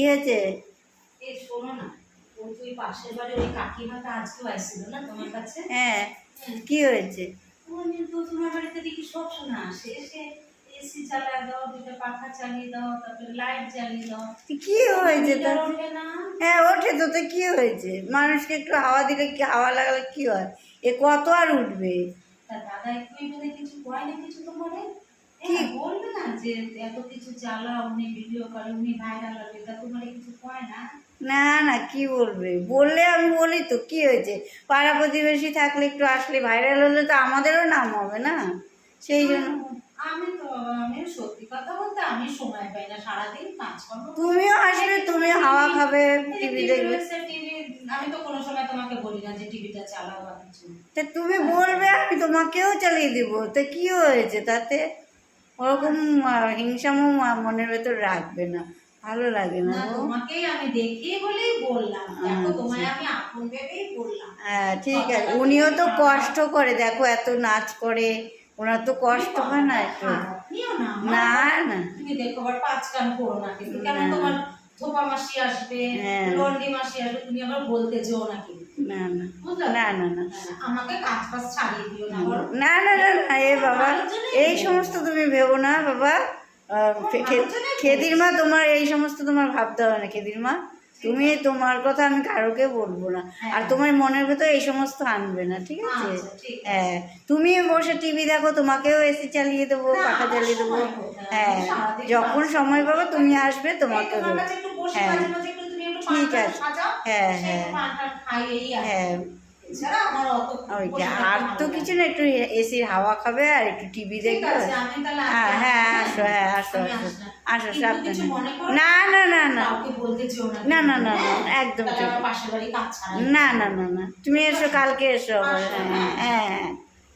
কি হয়েছে? এই শোনো না। ওই পাশের বাড়ির ওই কাকিমাটা আজকেও আসছিল না তোমার কাছে? হ্যাঁ কি হয়েছে? উনি তোমার বাড়িতে দেখি সব সময় আসে। এসে এসি চালিয়ে দাও দুটো পাখা চালিয়ে দাও তারপরে লাইট জ্বালিয়ে দাও। কি হয়েছে তোর? হ্যাঁ ওঠে তো তো কি হয়েছে? মানুষকে একটু হাওয়া দিলে কি হাওয়া লাগালে কি হয়? এ কত আর উঠবে? তা দাদা একটু কিছু কয় না কিছু তো করে কি? কি বলবে না যে এত কিছু জ্বালা উনি ভিডিও করে উনি ভাইরাল হবে? তা তোমার কিছু কয় না? না না কি বলবে? বললে আমি বলি তো কি হয়েছে? পাড়া প্রতিবেশী থাকলে একটু আসলে ভাইরাল হলে তো আমাদেরও নাম হবে না? সেই জন্য। আমি তো আমি সত্যি কথা বলতে আমি সময় পাই না সারাদিন করি। তুমিও আসবে তুমি হাওয়া খাবে টিভি দেখবে। আমি তো কোনো সময় তোমাকে বলি না যে টিভিটা চালাও বা কিছু। তা তুমি বলবে আমি তোমাকেও চালিয়ে দিব। তা কি হয়েছে তাতে? ওরকম হিংসামও মনের ভেতর রাখবে না। ভালো লাগে না তোমাকেই আমি দেখি বলেই বললাম। দেখো আচ্ছা। তোমায় আমি আপন ভেবেই বললাম। হ্যাঁ ঠিক আছে। উনিও তো কষ্ট করে দেখো এত নাচ করে। ওনার তো কষ্ট হয় না একটু। না না না। তুমি দেখো আবার পাঁচ কান করো না। কিন্তু কেন তোমার মাসি আসবে হ্যাঁ। রন্ডি মাসি আসবে তুমি আবার বলতে যেও না কিন্তু। না না। না না না। হ্যাঁ, আমাকে কাজ ফাজ ছাড়িয়ে দিও না না না না না এ বাবা এই সমস্ত তুমি ভেবো না বাবা। খেদির মা তোমার এই সমস্ত তোমার ভাবতে হবে না খেদির মা। তুমি তোমার কথা আমি কারোকে বলব না। আর তোমার মনের ভেতর এই সমস্ত আনবে না ঠিক আছে? আচ্ছা, ঠিক আছে। হ্যাঁ তুমি বসে টিভি দেখো তোমাকেও এসি চালিয়ে দেবো পাখা চালিয়ে দেবো। হ্যাঁ যখন সময় পাবো তুমি আসবে তোমাকে হ্যাঁ। ঠিক আছে। হ্যাঁ, হ্যাঁ। হ্যাঁ। ওইটা আর তো কিছু না একটু এসির হাওয়া খাবে আর একটু টিভি দেখবে। হ্যাঁ হ্যাঁ আসো হ্যাঁ আসো আসো। আসো সাবধানে। কিছু না না না না না। না, না, না, হ্যাঁ? একদম ঠিক। না না না না। তুমি এসো কালকে এসো। হ্যাঁ। হ্যাঁ হ্যাঁ।